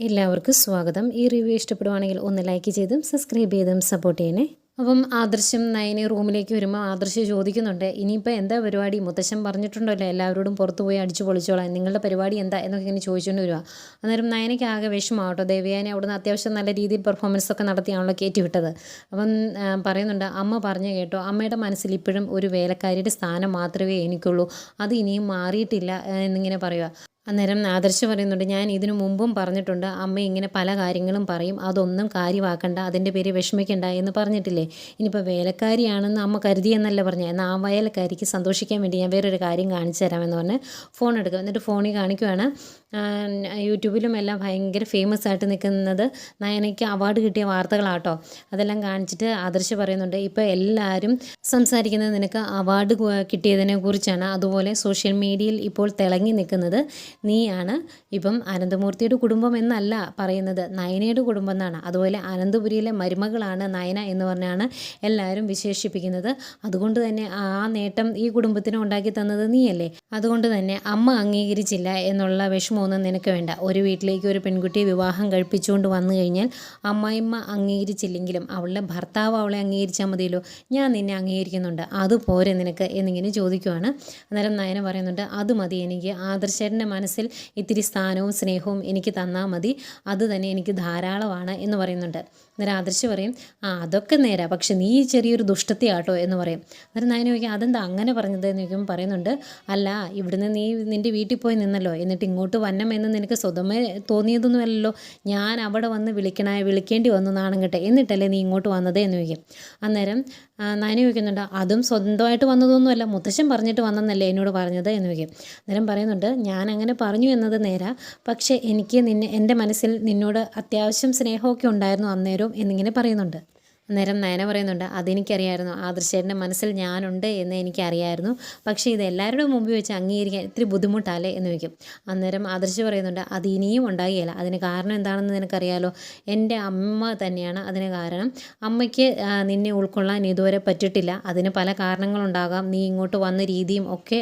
എല്ലാവർക്കും സ്വാഗതം. ഈ റിവ്യൂ ഇഷ്ടപ്പെടുവാണെങ്കിൽ ഒന്ന് ലൈക്ക് ചെയ്തും സബ്സ്ക്രൈബ് ചെയ്തും സപ്പോർട്ട് ചെയ്യണേ. അപ്പം ആദർശം നയനെ റൂമിലേക്ക് വരുമ്പോൾ ആദർശ് ചോദിക്കുന്നുണ്ട് ഇനിയിപ്പോൾ എന്താ പരിപാടി? മുത്തശ്ശൻ പറഞ്ഞിട്ടുണ്ടല്ലോ എല്ലാവരോടും പുറത്ത് പോയി അടിച്ചു പൊളിച്ചോളാം. നിങ്ങളുടെ പരിപാടി എന്താ? എന്നൊക്കെ ഇങ്ങനെ ചോദിച്ചുകൊണ്ട് വരിക. അന്നേരം നയനയ്ക്ക് ആകെ വിഷമാവട്ടോ. ദേവിയാനെ അവിടുന്ന് അത്യാവശ്യം നല്ല രീതിയിൽ പെർഫോമൻസ് ഒക്കെ നടത്തിയാണല്ലോ കയറ്റി വിട്ടത്. അപ്പം പറയുന്നുണ്ട് അമ്മ പറഞ്ഞു കേട്ടോ അമ്മയുടെ മനസ്സിൽ ഇപ്പോഴും ഒരു വേലക്കാരിയുടെ സ്ഥാനം മാത്രമേ എനിക്കുള്ളൂ. അത് ഇനിയും മാറിയിട്ടില്ല എന്നിങ്ങനെ പറയുക. അന്നേരം ആദർശ് പറയുന്നുണ്ട് ഞാൻ ഇതിനു മുമ്പും പറഞ്ഞിട്ടുണ്ട് അമ്മ ഇങ്ങനെ പല കാര്യങ്ങളും പറയും അതൊന്നും കാര്യമാക്കണ്ട അതിന്റെ പേര് വിഷമിക്കണ്ട എന്ന് പറഞ്ഞിട്ടില്ലേ? ഇനിയിപ്പോൾ വേലക്കാരിയാണെന്ന് അമ്മ കരുതിയെന്നല്ല പറഞ്ഞത് എന്നാൽ ആ വേലക്കാരിക്ക് സന്തോഷിക്കാൻ വേണ്ടി ഞാൻ വേറൊരു കാര്യം കാണിച്ചു തരാമെന്ന് പറഞ്ഞ് ഫോൺ എടുക്കുക. എന്നിട്ട് ഫോണിൽ കാണിക്കുവാണ് യൂട്യൂബിലും എല്ലാം ഭയങ്കര ഫേമസ് ആയിട്ട് നിൽക്കുന്നത് നയനയ്ക്ക് അവാർഡ് കിട്ടിയ വാർത്തകളാട്ടോ. അതെല്ലാം കാണിച്ചിട്ട് ആദർശ് പറയുന്നുണ്ട് ഇപ്പോൾ എല്ലാവരും സംസാരിക്കുന്നത് നിനക്ക് അവാർഡ് കിട്ടിയതിനെ കുറിച്ചാണ്. അതുപോലെ സോഷ്യൽ മീഡിയയിൽ ഇപ്പോൾ തിളങ്ങി നിൽക്കുന്നത് നീയാണ്. ഇപ്പം അനന്തമൂർത്തിയുടെ കുടുംബം എന്നല്ല പറയുന്നത് നയനയുടെ കുടുംബം എന്നാണ്. അതുപോലെ അനന്തപുരിയിലെ മരുമകളാണ് നയന എന്ന് പറഞ്ഞാണ് എല്ലാവരും വിശേഷിപ്പിക്കുന്നത്. അതുകൊണ്ട് തന്നെ ആ നേട്ടം ഈ കുടുംബത്തിന് ഉണ്ടാക്കി തന്നത് നീയല്ലേ? അതുകൊണ്ട് തന്നെ അമ്മ അംഗീകരിച്ചില്ല എന്നുള്ള വിഷമമൊന്നും നിനക്ക് വേണ്ട. ഒരു വീട്ടിലേക്ക് ഒരു പെൺകുട്ടിയെ വിവാഹം കഴിപ്പിച്ചുകൊണ്ട് വന്നു കഴിഞ്ഞാൽ അമ്മായിമ്മ അംഗീകരിച്ചില്ലെങ്കിലും അവളുടെ ഭർത്താവ് അവളെ അംഗീകരിച്ചാൽ മതിയല്ലോ. ഞാൻ നിന്നെ അംഗീകരിക്കുന്നുണ്ട്. അത് പോരെ നിനക്ക് എന്നിങ്ങനെ ചോദിക്കുവാണ്. അന്നേരം നയന പറയുന്നുണ്ട് അത് മതി. എനിക്ക് ആദർശേട്ടന്റെ മനസ്സിൽ ഇത്തിരി സ്ഥാനവും സ്നേഹവും എനിക്ക് തന്നാൽ മതി. അത് തന്നെ എനിക്ക് ധാരാളമാണ് എന്ന് പറയുന്നുണ്ട്. അന്നേരം ആദർശ് പറയും ആ അതൊക്കെ നേരാ. പക്ഷെ നീ ചെറിയൊരു ദുഷ്ടത്തെയാട്ടോ എന്ന് പറയും. അന്നേരം നയന ചോദിക്കും അതെന്താ അങ്ങനെ പറഞ്ഞത്? എന്ന് ചോദിക്കുമ്പോൾ പറയുന്നുണ്ട് അല്ല ഇവിടുന്ന് നീ നിന്റെ വീട്ടിൽ പോയി നിന്നല്ലോ. എന്നിട്ട് ഇങ്ങോട്ട് വന്നം എന്ന് നിനക്ക് സ്വതമേ തോന്നിയതൊന്നുമല്ലല്ലോ. ഞാൻ അവിടെ വന്ന് വിളിക്കണ വിളിക്കേണ്ടി വന്നു നാണം എന്നിട്ടല്ലേ നീ ഇങ്ങോട്ട് വന്നത് എന്ന് ചോദിക്കും. അന്നേരം നനി ചോദിക്കുന്നുണ്ട് അതും സ്വന്തമായിട്ട് വന്നതൊന്നുമല്ല മുത്തശ്ശൻ പറഞ്ഞിട്ട് വന്നെന്നല്ലേ എന്നോട് പറഞ്ഞത്? എന്ന് ചോദിക്കും. അന്നേരം പറയുന്നുണ്ട് ഞാൻ അങ്ങനെ പറഞ്ഞു എന്നത് നേരാ. പക്ഷേ എനിക്ക് നിന്നെ എന്റെ മനസ്സിൽ നിന്നോട് അത്യാവശ്യം സ്നേഹമൊക്കെ ഉണ്ടായിരുന്നു അന്നേരവും എന്നിങ്ങനെ പറയുന്നുണ്ട്. അന്നേരം നയന പറയുന്നുണ്ട് അതെനിക്കറിയായിരുന്നു. ആദർശേട്ടന്റെ മനസ്സിൽ ഞാനുണ്ട് എന്ന് എനിക്കറിയായിരുന്നു. പക്ഷേ ഇത് എല്ലാവരുടെ മുമ്പിൽ വെച്ച് അംഗീകരിക്കാൻ ഇത്തിരി ബുദ്ധിമുട്ടല്ലേ? എന്ന് വയ്ക്കും അന്നേരം ആദർശ് പറയുന്നുണ്ട് അത് ഇനിയും ഉണ്ടാകുകയില്ല. അതിന് കാരണം എന്താണെന്ന് നിനക്കറിയാലോ? എന്റെ അമ്മ തന്നെയാണ് അതിന് കാരണം. അമ്മയ്ക്ക് നിന്നെ ഉൾക്കൊള്ളാൻ ഇതുവരെ പറ്റിയിട്ടില്ല അതിന് പല കാരണങ്ങളുണ്ടാകാം. നീ ഇങ്ങോട്ട് വന്ന രീതിയും ഒക്കെ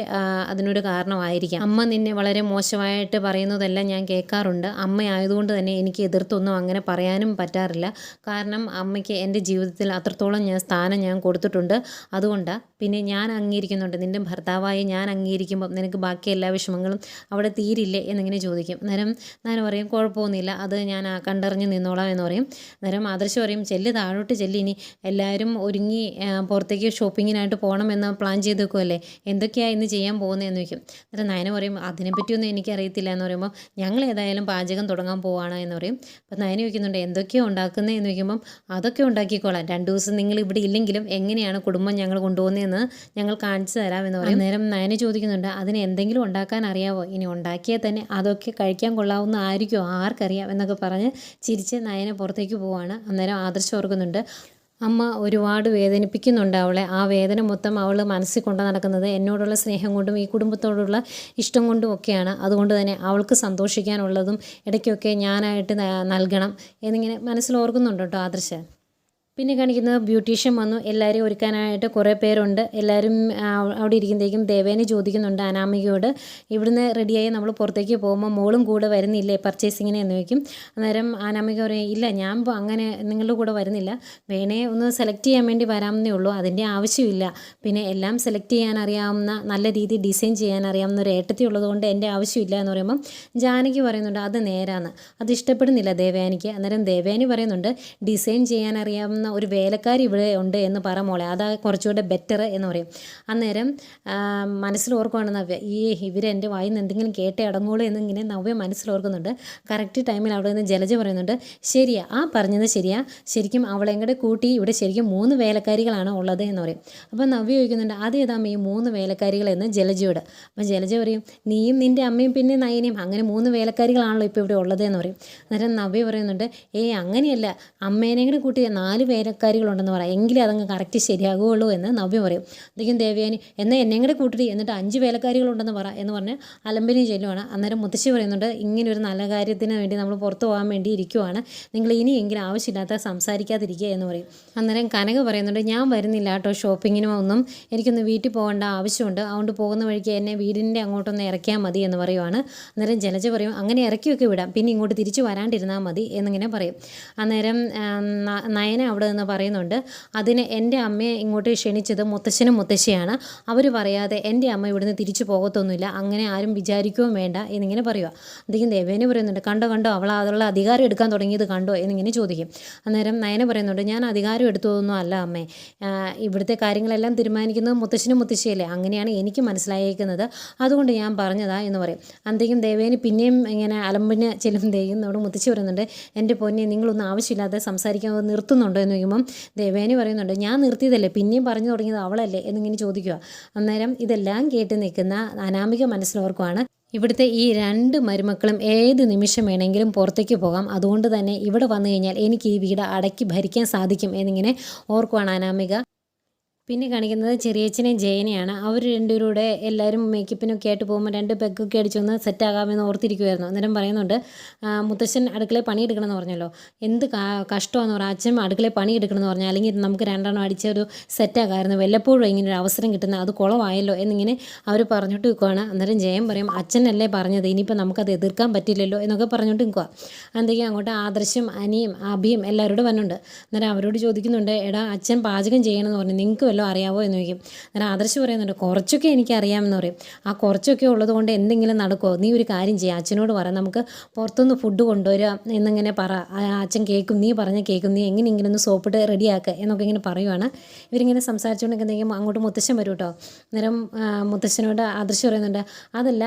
അതിനൊരു കാരണമായിരിക്കാം. അമ്മ നിന്നെ വളരെ മോശമായിട്ട് പറയുന്നതെല്ലാം ഞാൻ കേൾക്കാറുണ്ട്. അമ്മയായതുകൊണ്ട് തന്നെ എനിക്ക് എതിർത്തൊന്നും അങ്ങനെ പറയാനും പറ്റാറില്ല. കാരണം അമ്മയ്ക്ക് എന്റെ ജീവിതത്തിൽ അത്രത്തോളം ഞാൻ സ്ഥാനം ഞാൻ കൊടുത്തിട്ടുണ്ട്. അതുകൊണ്ട് പിന്നെ ഞാൻ അംഗീകരിക്കുന്നുണ്ട്. നിന്റെ ഭർത്താവായി ഞാൻ അംഗീകരിക്കുമ്പോൾ നിനക്ക് ബാക്കി എല്ലാ വിഷമങ്ങളും അവിടെ തീരില്ലേ എന്നിങ്ങനെ ചോദിക്കും. അന്നേരം ഞാൻ പറയും കുഴപ്പമൊന്നുമില്ല. അത് ഞാൻ കണ്ടറിഞ്ഞ് നിന്നോളാം എന്ന് പറയും. അന്നേരം ആദർശ് പറയും ചെല്ല് താഴോട്ട് ചെല്ല്. ഇനി എല്ലാവരും ഒരുങ്ങി പുറത്തേക്ക് ഷോപ്പിങ്ങിനായിട്ട് പോകണമെന്ന് പ്ലാൻ ചെയ്ത് വെക്കുമല്ലേ എന്തൊക്കെയാണ് ഇന്ന് ചെയ്യാൻ പോകുന്നതെന്ന് ചോദിക്കും. അന്നേരം നയന പറയും അതിനെപ്പറ്റിയൊന്നും എനിക്കറിയത്തില്ല എന്ന് പറയുമ്പോൾ ഞങ്ങൾ ഏതായാലും പാചകം തുടങ്ങാൻ പോവാണ് എന്ന് പറയും. അപ്പം നയന ചോദിക്കുന്നുണ്ട് എന്തൊക്കെയോ ഉണ്ടാക്കുന്നത് എന്ന് ചോദിക്കുമ്പം അതൊക്കെ ഉണ്ടാക്കിക്കോളാം രണ്ട് ദിവസം നിങ്ങൾ ഇവിടെ ഇല്ലെങ്കിലും എങ്ങനെയാണ് കുടുംബം ഞങ്ങൾ കൊണ്ടുപോകുന്നതെന്ന് ഞങ്ങൾ കാണിച്ചു തരാമെന്ന് പറയും. നേരം നയന ചോദിക്കുന്നുണ്ട് അതിന് എന്തെങ്കിലും ഉണ്ടാക്കാൻ അറിയാവോ? ഇനി ഉണ്ടാക്കിയാൽ തന്നെ അതൊക്കെ കഴിക്കാൻ കൊള്ളാവുന്ന ആയിരിക്കുമോ ആർക്കറിയാം? എന്നൊക്കെ പറഞ്ഞ് ചിരിച്ച് നയന പുറത്തേക്ക് പോവാണ്. അന്നേരം ആദർശം ഓർക്കുന്നുണ്ട് അമ്മ ഒരുപാട് വേദനിപ്പിക്കുന്നുണ്ട് അവളെ. ആ വേദന മൊത്തം അവൾ മനസ്സിൽ കൊണ്ട് നടക്കുന്നത് എന്നോടുള്ള സ്നേഹം കൊണ്ടും ഈ കുടുംബത്തോടുള്ള ഇഷ്ടം കൊണ്ടും ഒക്കെയാണ്. അതുകൊണ്ട് തന്നെ അവൾക്ക് സന്തോഷിക്കാനുള്ളതും ഇടയ്ക്കൊക്കെ ഞാനായിട്ട് നൽകണം എന്നിങ്ങനെ മനസ്സിൽ ഓർക്കുന്നുണ്ട് കേട്ടോ ആദർശ. പിന്നെ കാണിക്കുന്നത് ബ്യൂട്ടീഷ്യൻ വന്നു. എല്ലാവരെയും ഒരുക്കാനായിട്ട് കുറേ പേരുണ്ട്. എല്ലാവരും അവിടെ ഇരിക്കുമ്പോഴേക്കും ദേവേനെ ചോദിക്കുന്നുണ്ട് അനാമികയോട്. ഇവിടുന്ന് റെഡിയായി നമ്മൾ പുറത്തേക്ക് പോകുമ്പോൾ മോളും കൂടെ വരുന്നില്ലേ പർച്ചേസിങ്ങിന് എന്ന് ചോദിക്കും. അന്നേരം അനാമിക പറയും ഇല്ല ഞാൻ അങ്ങനെ നിങ്ങളുടെ കൂടെ വരുന്നില്ല. വേണേ ഒന്ന് സെലക്ട് ചെയ്യാൻ വേണ്ടി വരാമെന്നേ ഉള്ളൂ. അതിന്റെ ആവശ്യമില്ല. പിന്നെ എല്ലാം സെലക്ട് ചെയ്യാൻ അറിയാവുന്ന നല്ല രീതിയിൽ ഡിസൈൻ ചെയ്യാൻ അറിയാവുന്ന ഒരു ഏട്ടത്തി ഉള്ളതുകൊണ്ട് എന്റെ ആവശ്യമില്ല എന്ന് പറയുമ്പം ജാനകി പറയുന്നുണ്ട് അത് നേരാന്ന്. അത് ഇഷ്ടപ്പെടുന്നില്ല ദേവേനിക്ക് അന്നേരം ദേവേനി പറയുന്നുണ്ട് ഡിസൈൻ ചെയ്യാൻ അറിയാവുന്ന ഒരു വേലക്കാരി ഇവിടെ ഉണ്ട് എന്ന് പറ മോളെ. അതാ കുറച്ചുകൂടെ ബെറ്റർ എന്ന് പറയും. അന്നേരം മനസ്സിൽ ഓർക്കുവാണ് നവ്യ ഈ ഇവരെന്റെ വായിൽ നിന്ന് എന്തെങ്കിലും കേട്ടേ അടങ്ങുള്ളൂ എന്നിങ്ങനെ നവ്യ മനസ്സിൽ ഓർക്കുന്നുണ്ട്. കറക്റ്റ് ടൈമിൽ അവിടെ നിന്ന് ജലജ പറയുന്നുണ്ട് ശരിയാ ആ പറഞ്ഞത് ശരിയാ. ശരിക്കും അവളെ കൂടെ കൂട്ടി ഇവിടെ ശരിക്കും മൂന്ന് വേലക്കാരികളാണ് ഉള്ളത്? എന്ന് പറയും. അപ്പം നവ്യ ചോദിക്കുന്നുണ്ട് അതേതാ ഈ മൂന്ന് വേലക്കാരികൾ എന്ന്? ജലജയോട്. അപ്പം ജലജ പറയും നീയും നിന്റെ അമ്മയും പിന്നെ നയനയും അങ്ങനെ മൂന്ന് വേലക്കാരികളാണല്ലോ ഇപ്പോൾ ഇവിടെ ഉള്ളത്? എന്ന് പറയും. അന്നേരം നവ്യ പറയുന്നുണ്ട് ഏയ് അങ്ങനെയല്ല. അമ്മേനെ കൂടെ കൂട്ടി നാല് വേലക്കാരികളുണ്ടെന്ന് പറയാം. എങ്കിലേ അതങ്ങ് കറക്റ്റ് ശരിയാകുകയുള്ളൂ എന്ന് നവ്യം പറയും. അധികം ദേവയാനി എന്നാൽ എന്നെ കൂടെ കൂട്ടിട്ട് എന്നിട്ട് അഞ്ച് വേലക്കാരികളുണ്ടെന്ന് പറ എന്ന് പറഞ്ഞ് അലമ്പനി ചെല്ലുവാണ്. അന്നേരം മുത്തശ്ശി പറയുന്നുണ്ട് ഇങ്ങനെ ഒരു നല്ല കാര്യത്തിന് വേണ്ടി നമ്മൾ പുറത്ത് പോകാൻ വേണ്ടി ഇരിക്കുവാണ്. നിങ്ങൾ ഇനിയെങ്കിലും ആവശ്യമില്ലാത്ത സംസാരിക്കാതിരിക്കുക എന്ന് പറയും. അന്നേരം കനക പറയുന്നുണ്ട് ഞാൻ വരുന്നില്ല കേട്ടോ ഷോപ്പിങ്ങിനും. ഒന്നും എനിക്കൊന്ന് വീട്ടിൽ പോകേണ്ട ആവശ്യമുണ്ട്. അതുകൊണ്ട് പോകുന്ന വഴിക്ക് എന്നെ വീടിന്റെ അങ്ങോട്ടൊന്ന് ഇറക്കിയാൽ മതി എന്ന് പറയുവാണ്. അന്നേരം ജലജ പറയും അങ്ങനെ ഇറക്കിയൊക്കെ വിടാം. പിന്നെ ഇങ്ങോട്ട് തിരിച്ച് വരാണ്ടിരുന്നാൽ മതി എന്നിങ്ങനെ പറയും. അന്നേരം നയന അവിടെ നിന്ന് പറയുന്നുണ്ട്. അതിന് എന്റെ അമ്മയെ ഇങ്ങോട്ട് ക്ഷണിച്ചത് മുത്തശ്ശനും മുത്തശ്ശിയാണ്. അവർ പറയാതെ എന്റെ അമ്മ ഇവിടുന്ന് തിരിച്ചു പോകത്തൊന്നുമില്ല. അങ്ങനെ ആരും വിചാരിക്കുകയും വേണ്ട എന്നിങ്ങനെ പറയുക അദ്ദേഹം ദേവേനെ പറയുന്നുണ്ട്. കണ്ടോ കണ്ടോ? അവൾ അതുള്ള അധികാരം എടുക്കാൻ തുടങ്ങിയത് കണ്ടോ? എന്നിങ്ങനെ ചോദിക്കും. അന്നേരം നയന പറയുന്നുണ്ട് ഞാൻ അധികാരം എടുത്തതൊന്നും അല്ല അമ്മേ. ഇവിടുത്തെ കാര്യങ്ങളെല്ലാം തീരുമാനിക്കുന്നത് മുത്തശ്ശനും മുത്തശ്ശിയല്ലേ? അങ്ങനെയാണ് എനിക്ക് മനസ്സിലായേക്കുന്നത്. അതുകൊണ്ട് ഞാൻ പറഞ്ഞതാ എന്ന് പറയും. അന്തേക്കും ദേവേന് പിന്നെയും ഇങ്ങനെ അലമ്പിന് ചെല്ലുമ്പോഴത്തേക്കും നമ്മുടെ മുത്തശ്ശി പറയുന്നുണ്ട് എന്റെ പൊന്നെ നിങ്ങളൊന്നും ആവശ്യമില്ലാതെ സംസാരിക്കാൻ നിർത്തുന്നുണ്ടോ എന്ന് ചോദിക്കുമ്പം ദേവേനി പറയുന്നുണ്ട് ഞാൻ നിർത്തിയതല്ലേ പിന്നെയും പറഞ്ഞു തുടങ്ങിയത് അവളല്ലേ? എന്നിങ്ങനെ ചോദിക്കുക. അന്നേരം ഇതെല്ലാം കേട്ട് നിൽക്കുന്ന അനാമിക മനസ്സിലോർക്കുവാണ് ഇവിടുത്തെ ഈ രണ്ട് മരുമക്കളും ഏത് നിമിഷം വേണമെങ്കിലും പുറത്തേക്ക് പോകാം. അതുകൊണ്ട് തന്നെ ഇവിടെ വന്നു കഴിഞ്ഞാൽ എനിക്ക് ഈ വീട് അടക്കി ഭരിക്കാൻ സാധിക്കും എന്നിങ്ങനെ ഓർക്കുവാണ് അനാമിക. പിന്നെ കാണിക്കുന്നത് ചെറിയച്ഛനെയും ജയനെയാണ്. അവർ രണ്ടുപേരൂടെ എല്ലാവരും മേക്കപ്പിനൊക്കെ ആയിട്ട് പോകുമ്പോൾ രണ്ട് പെഗൊക്കെ അടിച്ചൊന്ന് സെറ്റാകാമെന്ന് ഓർത്തിരിക്കുമായിരുന്നു അന്നേരം പറയുന്നുണ്ട് മുത്തശ്ശൻ അടുക്കളയിൽ പണിയെടുക്കണം എന്ന് പറഞ്ഞല്ലോ. എന്ത് കഷ്ടമാണെന്ന് പറഞ്ഞാൽ അച്ഛൻ അടുക്കളയിൽ പണിയെടുക്കണം എന്ന് പറഞ്ഞാൽ അല്ലെങ്കിൽ നമുക്ക് രണ്ടെണ്ണം അടിച്ച ഒരു സെറ്റാകാമായിരുന്നു വല്ലപ്പോഴും ഇങ്ങനെ ഒരു അവസരം കിട്ടുന്നത് അത് കുളമായല്ലോ എന്നിങ്ങനെ അവർ പറഞ്ഞിട്ട് നിൽക്കുവാണ് അന്നേരം ജയൻ പറയും അച്ഛനല്ലേ പറഞ്ഞത് ഇനിയിപ്പോൾ നമുക്കത് എതിർക്കാൻ പറ്റില്ലല്ലോ എന്നൊക്കെ പറഞ്ഞുകൊണ്ട് നിൽക്കുക അന്തേക്കും അങ്ങോട്ട് ആദർശം അനിയും അഭിയും എല്ലാവരോടും വന്നുണ്ട് അന്നേരം അവരോട് ചോദിക്കുന്നുണ്ട് എടാ അച്ഛൻ പാചകം ചെയ്യണമെന്ന് പറഞ്ഞു. നിങ്ങൾക്ക് വല്ലതും അറിയാവോ എന്ന് ചോദിക്കും. അന്നേരം ആദർശ് പറയുന്നുണ്ട് കുറച്ചൊക്കെ എനിക്ക് അറിയാമെന്ന് പറയും. ആ കുറച്ചൊക്കെ ഉള്ളതുകൊണ്ട് എന്തെങ്കിലും നടക്കുമോ നീ ഒരു കാര്യം ചെയ്യുക അച്ഛനോട് പറ നമുക്ക് പുറത്തുനിന്ന് ഫുഡ് കൊണ്ടുവരിക എന്നിങ്ങനെ പറ. അച്ഛൻ കേൾക്കും നീ പറഞ്ഞ കേൾക്കും. നീ എങ്ങനെ ഇങ്ങനെ ഒന്ന് സോപ്പിട്ട് റെഡിയാക്കുക എന്നൊക്കെ ഇങ്ങനെ പറയുവാണ്. ഇവരിങ്ങനെ സംസാരിച്ചുകൊണ്ടിരിക്കുന്നെങ്കിൽ അങ്ങോട്ട് മുത്തശ്ശൻ വരും കേട്ടോ അന്നേരം മുത്തശ്ശനോട് ആദർശ് പറയുന്നുണ്ട് അതല്ല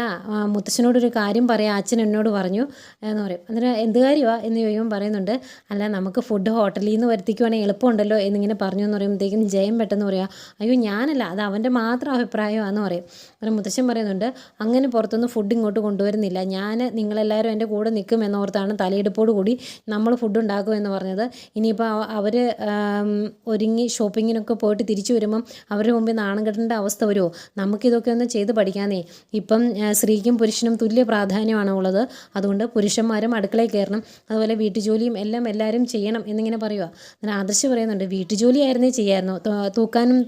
മുത്തശ്ശനോടൊരു കാര്യം പറയാം. അച്ഛൻ എന്നോട് പറഞ്ഞു എന്ന് പറയും. അന്നേരം എന്ത് കാര്യമാണ് എന്ന് ചോദിക്കുമ്പോൾ പറയുന്നുണ്ട് അല്ല നമുക്ക് ഫുഡ് ഹോട്ടലിൽ നിന്ന് വരുത്തിക്കുവാണെങ്കിൽ എളുപ്പമുണ്ടല്ലോ എന്നിങ്ങനെ പറഞ്ഞു എന്ന് പറയുമ്പോഴത്തേക്കും ജയം പെട്ടെന്ന് പറയുക അയ്യോ ഞാനല്ല അത് അവന്റെ മാത്രം അഭിപ്രായമാണെന്ന് പറയും. അങ്ങനെ മുത്തശ്ശൻ പറയുന്നുണ്ട് അങ്ങനെ പുറത്തുനിന്ന് ഫുഡ് ഇങ്ങോട്ട് കൊണ്ടുവരുന്നില്ല. ഞാൻ നിങ്ങളെല്ലാവരും എന്റെ കൂടെ നിൽക്കും എന്നോർത്താണ് തലയെടുപ്പോട് കൂടി നമ്മൾ ഫുഡ് ഉണ്ടാക്കും എന്ന് പറഞ്ഞത്. ഇനിയിപ്പോൾ അവർ ഒരുങ്ങി ഷോപ്പിങ്ങിനൊക്കെ പോയിട്ട് തിരിച്ചു വരുമ്പം അവരുടെ മുമ്പിൽ നാണം കെട്ടേണ്ട അവസ്ഥ വരുമോ നമുക്കിതൊക്കെ ഒന്ന് ചെയ്ത് പഠിക്കാന്നേ. ഇപ്പം സ്ത്രീക്കും പുരുഷനും തുല്യ പ്രാധാന്യമാണ് ഉള്ളത്. അതുകൊണ്ട് പുരുഷന്മാരും അടുക്കളയിൽ കയറണം. അതുപോലെ വീട്ടുജോലിയും എല്ലാം എല്ലാവരും ചെയ്യണം എന്നിങ്ങനെ പറയുക ആദർശ് പറയുന്നുണ്ട് വീട്ടുജോലി ആയിരുന്നേ ചെയ്യായിരുന്നു. തൂ-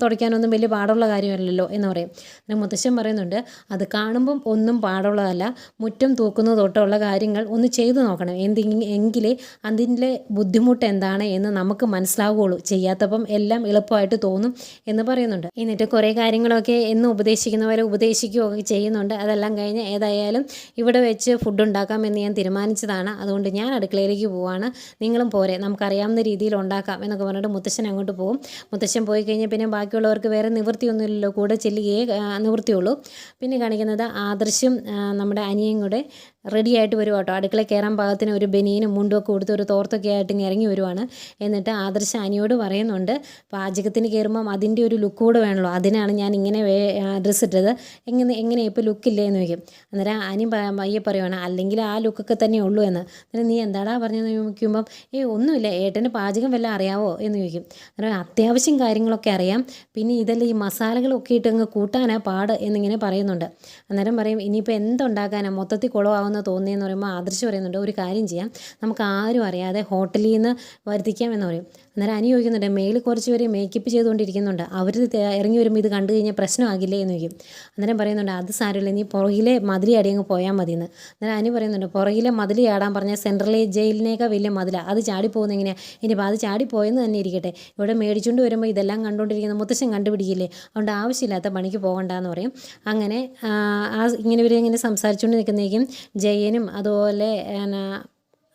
തുടയ്ക്കാനും ഒന്നും വലിയ പാടുള്ള കാര്യമല്ലല്ലോ എന്ന് പറയും. പിന്നെ മുത്തശ്ശൻ പറയുന്നുണ്ട് അത് കാണുമ്പം ഒന്നും പാടുള്ളതല്ല മുറ്റം തൂക്കുന്നത് തൊട്ടുള്ള കാര്യങ്ങൾ ഒന്ന് ചെയ്തു നോക്കണം. എന്തെങ്കിലും എങ്കിലേ അതിന്റെ ബുദ്ധിമുട്ട് എന്താണ് എന്ന് നമുക്ക് മനസ്സിലാവുകയുള്ളൂ. ചെയ്യാത്തപ്പം എല്ലാം എളുപ്പമായിട്ട് തോന്നും എന്ന് പറയുന്നുണ്ട്. എന്നിട്ട് കുറേ കാര്യങ്ങളൊക്കെ എന്ന് ഉപദേശിക്കുന്നവരെ ഉപദേശിക്കുകയൊക്കെ ചെയ്യുന്നുണ്ട്. അതെല്ലാം കഴിഞ്ഞ് ഏതായാലും ഇവിടെ വെച്ച് ഫുഡ് ഉണ്ടാക്കാമെന്ന് ഞാൻ തീരുമാനിച്ചതാണ്. അതുകൊണ്ട് ഞാൻ അടുക്കളയിലേക്ക് പോവാണ്. നിങ്ങളും പോരെ. നമുക്കറിയാവുന്ന രീതിയിൽ ഉണ്ടാക്കാം എന്നൊക്കെ പറഞ്ഞിട്ട് മുത്തശ്ശൻ അങ്ങോട്ട് പോകും. മുത്തശ്ശൻ പോയി കഴിഞ്ഞാൽ പിന്നെ ബാക്കിയുള്ളവർക്ക് വേറെ നിവൃത്തിയൊന്നുമില്ലല്ലോ കൂടെ ചെല്ലുകയേ നിവൃത്തിയുള്ളൂ. പിന്നെ കാണിക്കുന്നത് ആദർശം നമ്മുടെ അനിയും കൂടെ റെഡി ആയിട്ട് വരും കേട്ടോ. അടുക്കള കയറാൻ പാകത്തിന് ഒരു ബനിയനും മുണ്ടും ഒക്കെ കൊടുത്ത് ഒരു തോർത്തൊക്കെ ആയിട്ട് ഇങ്ങനെ ഇറങ്ങി വരുവാണ്. എന്നിട്ട് ആദർശ അനിയോട് പറയുന്നുണ്ട് പാചകത്തിന് കയറുമ്പം അതിന്റെ ഒരു ലുക്ക് കൂടെ വേണമല്ലോ അതിനാണ് ഞാൻ ഇങ്ങനെ ഡ്രസ്സ് ഇട്ടത്. എങ്ങനെ എങ്ങനെ ഇപ്പോൾ ലുക്കില്ലേ എന്ന് ചോദിക്കും. അന്നേരം അനി പയ്യെ പറയുവാണ് അല്ലെങ്കിൽ ആ ലുക്കൊക്കെ തന്നെ ഉള്ളൂ എന്ന്. അന്നേരം നീ എന്താടാ പറഞ്ഞെന്ന് ചോദിക്കുമ്പം ഏ ഒന്നുമില്ല. ഏട്ടന് പാചകം വല്ല അറിയാവോ? എന്ന് ചോദിക്കും. അന്നേരം അത്യാവശ്യം കാര്യങ്ങളൊക്കെ അറിയാം. പിന്നെ ഇതെല്ലാം ഈ മസാലകളൊക്കെ ഇട്ട് അങ്ങ് കൂട്ടാനാ പാട് എന്നിങ്ങനെ പറയുന്നുണ്ട്. അന്നേരം പറയും ഇനിയിപ്പോൾ എന്തുണ്ടാക്കാനാണ് മൊത്തത്തിൽ കുളമാവുന്ന തോന്നിയെന്ന് പറയുമ്പോൾ ആദർശ് പറയുന്നുണ്ട് ഒരു കാര്യം ചെയ്യാം. നമുക്ക് ആരും അറിയാതെ ഹോട്ടലിൽ നിന്ന് വരുത്തിക്കാം എന്ന് പറയും. അന്നേരം അനി ചോദിക്കുന്നുണ്ട് മേളിൽ കുറച്ച് പേര് മേക്കപ്പ് ചെയ്തുകൊണ്ടിരിക്കുന്നുണ്ട്. അവർ ഇറങ്ങി വരുമ്പോൾ ഇത് കണ്ടു കഴിഞ്ഞാൽ പ്രശ്നമാകില്ലേ എന്ന് ചോദിക്കും. അന്നേരം പറയുന്നുണ്ട് അത് സാരമില്ല നീ പുറകിലെ മതിലി അടി അങ്ങ് പോയാൽ മതി എന്ന് അന്നേരം അനി പറയുന്നുണ്ട് പുറകിലെ മതിലി ആടാൻ പറഞ്ഞാൽ സെൻട്രലിലെ ജയിലിനേക്കാൾ വലിയ മതിലാണ് അത് ചാടിപ്പോകുന്ന എങ്ങനെയാണ് ഇനിയിപ്പോൾ അത് ചാടിപ്പോയെന്ന് തന്നെ ഇരിക്കട്ടെ. ഇവിടെ മേടിച്ചുകൊണ്ട് വരുമ്പോൾ ഇതെല്ലാം കണ്ടുകൊണ്ടിരിക്കുന്ന മുത്തശ്ശൻ കണ്ടുപിടിക്കില്ലേ? അതുകൊണ്ട് ആവശ്യമില്ലാത്ത പണിക്ക് പോകണ്ടെന്ന് പറയും. അങ്ങനെ ആ ഇങ്ങനെ ഇവരിങ്ങനെ സംസാരിച്ചുകൊണ്ട് നിൽക്കുന്നേക്കും ജയനും അതുപോലെ എന്നാ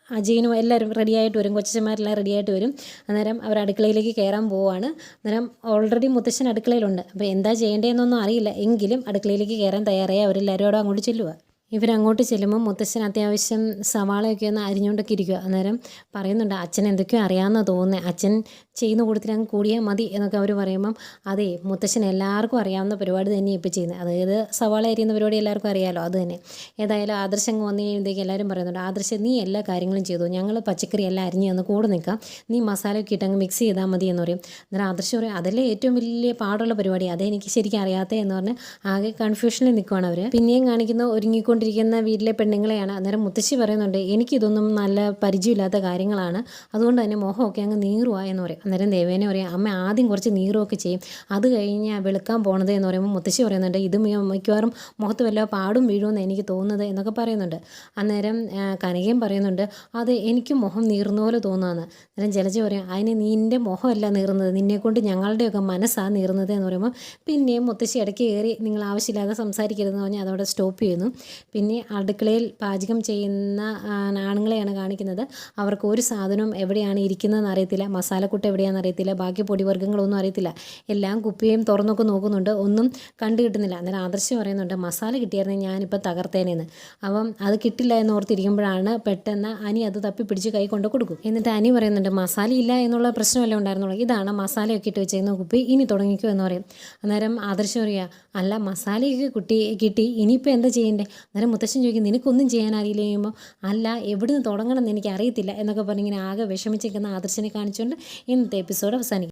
അജയനും എല്ലാവരും റെഡിയായിട്ട് വരും. കൊച്ചന്മാരെല്ലാം റെഡിയായിട്ട് വരും. അന്നേരം അവർ അടുക്കളയിലേക്ക് കയറാൻ പോവുകയാണ് അന്നേരം ഓൾറെഡി മുത്തശ്ശൻ അടുക്കളയിലുണ്ട്. അപ്പോൾ എന്താ ചെയ്യേണ്ടതെന്നൊന്നും അറിയില്ല. എങ്കിലും അടുക്കളയിലേക്ക് കയറാൻ തയ്യാറായി. അവരെല്ലാവരും അവിടെ അങ്ങോട്ട് ചെല്ലുക ഇവരങ്ങോട്ട് ചെല്ലുമ്പോൾ മുത്തശ്ശൻ അത്യാവശ്യം സവാളയൊക്കെ ഒന്ന് അരിഞ്ഞുകൊണ്ടൊക്കെ ഇരിക്കുക അന്നേരം പറയുന്നുണ്ട് അച്ഛൻ എന്തൊക്കെയോ അറിയാമെന്ന് തോന്നുന്നത് അച്ഛൻ ചെയ്യുന്ന കൂട്ടത്തിൽ അങ്ങ് കൂടിയാൽ മതി എന്നൊക്കെ അവർ പറയുമ്പം അതെ മുത്തശ്ശൻ എല്ലാവർക്കും അറിയാവുന്ന പരിപാടി തന്നെ ഇപ്പോൾ ചെയ്യുന്നത് അതായത് സവാള അരിയുന്ന പരിപാടി എല്ലാവർക്കും അറിയാമല്ലോ അത് തന്നെ. ഏതായാലും ആദർശം വന്നു കഴിയുമ്പോഴത്തേക്ക് എല്ലാവരും പറയുന്നുണ്ട് ആദർശം നീ എല്ലാ കാര്യങ്ങളും ചെയ്തു? ഞങ്ങൾ പച്ചക്കറി എല്ലാം അരിഞ്ഞ് തന്ന് കൂടെ നിൽക്കാം. നീ മസാലയൊക്കെ ഇട്ട് അങ്ങ് മിക്സ് ചെയ്താൽ മതി എന്ന് പറയും. അന്നേരം ആദർശം പറയും അതല്ലേ ഏറ്റവും വലിയ പാടുള്ള പരിപാടി? അതെനിക്ക് ശരിക്കും അറിയാത്തത് എന്ന് പറഞ്ഞ് ആകെ കൺഫ്യൂഷനിൽ നിൽക്കുവാണ് അവർ പിന്നെയും കാണിക്കുന്ന ഒരുങ്ങിക്കൊണ്ടിരിക്കുന്ന വീട്ടിലെ പെണ്ണുങ്ങളെയാണ്. അന്നേരം മുത്തശ്ശി പറയുന്നുണ്ട് എനിക്കിതൊന്നും നല്ല പരിചയമില്ലാത്ത കാര്യങ്ങളാണ്. അതുകൊണ്ട് തന്നെ മോഹമൊക്കെ അങ്ങ് നീറുക എന്ന് പറയും. അന്നേരം ദേവേനെ പറയും അമ്മ ആദ്യം കുറച്ച് നീറുമൊക്കെ ചെയ്യും. അത് കഴിഞ്ഞ് വെളുക്കാൻ പോണത് എന്ന് പറയുമ്പോൾ മുത്തശ്ശി പറയുന്നുണ്ട് ഇത് മിക്ക- മിക്കവാറും മുഖത്ത് വല്ല പാടും വീഴുമെന്ന് എനിക്ക് തോന്നുന്നത് എന്നൊക്കെ പറയുന്നുണ്ട്. അന്നേരം കനകയും പറയുന്നുണ്ട് അത് എനിക്കും മുഖം നീറുന്ന പോലെ തോന്നുകയെന്ന് അന്നേരം ജലജ പറയും അതിന് നിന്റെ മുഖമല്ല നീറുന്നത് നിന്നെക്കൊണ്ട് ഞങ്ങളുടെയൊക്കെ മനസ്സാണ് നീറുന്നത് എന്ന് പറയുമ്പോൾ പിന്നെയും മുത്തശ്ശി ഇടയ്ക്ക് കയറി നിങ്ങൾ ആവശ്യമില്ലാതെ സംസാരിക്കരുതെന്ന് പറഞ്ഞാൽ അതോടെ സ്റ്റോപ്പ് ചെയ്യുന്നു. പിന്നെ അടുക്കളയിൽ പാചകം ചെയ്യുന്ന ആണുങ്ങളെയാണ് കാണിക്കുന്നത്. അവർക്ക് ഒരു സാധനവും എവിടെയാണ് ഇരിക്കുന്നതെന്ന് അറിയത്തില്ല. മസാലക്കൂട്ട് എവിടെയാണെന്ന് അറിയത്തില്ല. ബാക്കി പൊടിവർഗങ്ങളൊന്നും അറിയത്തില്ല. എല്ലാം കുപ്പിയും തുറന്നൊക്കെ നോക്കുന്നുണ്ട്. ഒന്നും കണ്ടു കിട്ടുന്നില്ല. അന്നേരം ആദർശം പറയുന്നുണ്ട് മസാല കിട്ടിയായിരുന്നെങ്കിൽ ഞാനിപ്പോൾ തകർത്തേനെന്ന്. അപ്പം അത് കിട്ടില്ല എന്ന് ഓർത്തിരിക്കുമ്പോഴാണ് പെട്ടെന്ന് അനി അത് തപ്പി പിടിച്ച് കൈ കൊണ്ട് കൊടുക്കും. എന്നിട്ട് അനി പറയുന്നുണ്ട് മസാല ഇല്ല എന്നുള്ള പ്രശ്നമല്ലേ ഉണ്ടായിരുന്നുള്ളൂ. ഇതാണ് മസാലയൊക്കെ ഇട്ട് വെച്ചിരുന്ന കുപ്പി. ഇനി തുടങ്ങിക്കോ എന്ന് പറയും. അന്നേരം ആദർശം പറയുക അല്ല മസാലയൊക്കെ കുട്ടി കിട്ടി. ഇനിയിപ്പോൾ എന്താ ചെയ്യണ്ടേ? അന്നേരം മുത്തശ്ശൻ ചോദിക്കും നിനക്കൊന്നും ചെയ്യാൻ അറിയില്ല കഴിയുമ്പോൾ അല്ല എവിടുന്ന് തുടങ്ങണം എന്ന് എനിക്ക് അറിയത്തില്ല എന്നൊക്കെ പറഞ്ഞിങ്ങനെ ആകെ വിഷമിച്ചിരിക്കുന്ന ആദർശനെ കാണിച്ചുകൊണ്ട് ഇന്നത്തെ എപ്പിസോഡ് അവസാനിക്കും